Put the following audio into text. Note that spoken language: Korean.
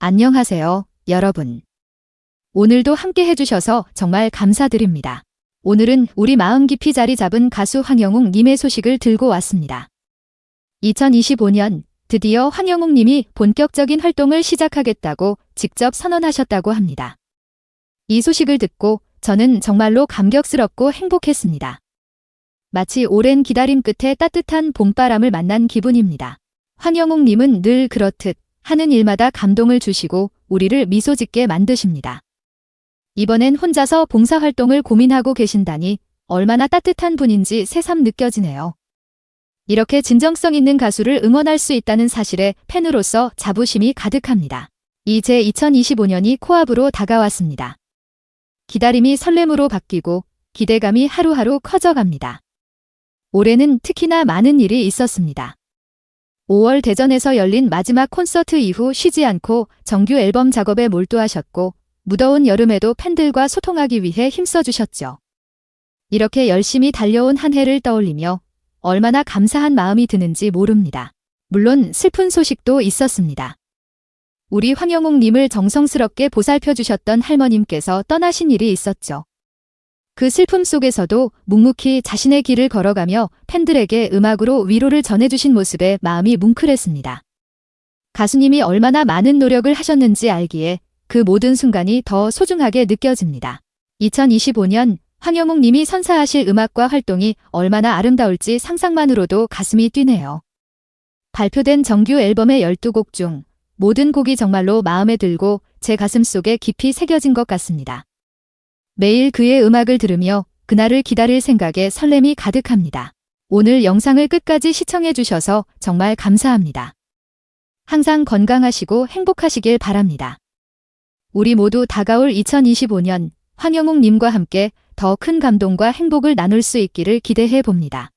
안녕하세요, 여러분. 오늘도 함께 해주셔서 정말 감사드립니다. 오늘은 우리 마음 깊이 자리 잡은 가수 황영웅 님의 소식을 들고 왔습니다. 2025년 드디어 황영웅 님이 본격적인 활동을 시작하겠다고 직접 선언하셨다고 합니다. 이 소식을 듣고 저는 정말로 감격스럽고 행복했습니다. 마치 오랜 기다림 끝에 따뜻한 봄바람을 만난 기분입니다. 황영웅 님은 늘 그렇듯 하는 일마다 감동을 주시고 우리를 미소 짓게 만드십니다. 이번엔 혼자서 봉사활동을 고민하고 계신다니 얼마나 따뜻한 분인지 새삼 느껴지네요. 이렇게 진정성 있는 가수를 응원할 수 있다는 사실에 팬으로서 자부심이 가득합니다. 이제 2025년이 코앞으로 다가왔습니다. 기다림이 설렘으로 바뀌고 기대감이 하루하루 커져갑니다. 올해는 특히나 많은 일이 있었습니다. 5월 대전에서 열린 마지막 콘서트 이후 쉬지 않고 정규 앨범 작업에 몰두하셨고 무더운 여름에도 팬들과 소통하기 위해 힘써주셨죠. 이렇게 열심히 달려온 한 해를 떠올리며 얼마나 감사한 마음이 드는지 모릅니다. 물론 슬픈 소식도 있었습니다. 우리 황영웅 님을 정성스럽게 보살펴 주셨던 할머님께서 떠나신 일이 있었죠. 그 슬픔 속에서도 묵묵히 자신의 길을 걸어가며 팬들에게 음악으로 위로를 전해주신 모습에 마음이 뭉클했습니다. 가수님이 얼마나 많은 노력을 하셨는지 알기에 그 모든 순간이 더 소중하게 느껴집니다. 2025년 황영웅 님이 선사하실 음악과 활동이 얼마나 아름다울지 상상만으로도 가슴이 뛰네요. 발표된 정규 앨범의 12곡 중 모든 곡이 정말로 마음에 들고 제 가슴 속에 깊이 새겨진 것 같습니다. 매일 그의 음악을 들으며 그날을 기다릴 생각에 설렘이 가득합니다. 오늘 영상을 끝까지 시청해 주셔서 정말 감사합니다. 항상 건강하시고 행복하시길 바랍니다. 우리 모두 다가올 2025년 황영웅 님과 함께 더 큰 감동과 행복을 나눌 수 있기를 기대해 봅니다.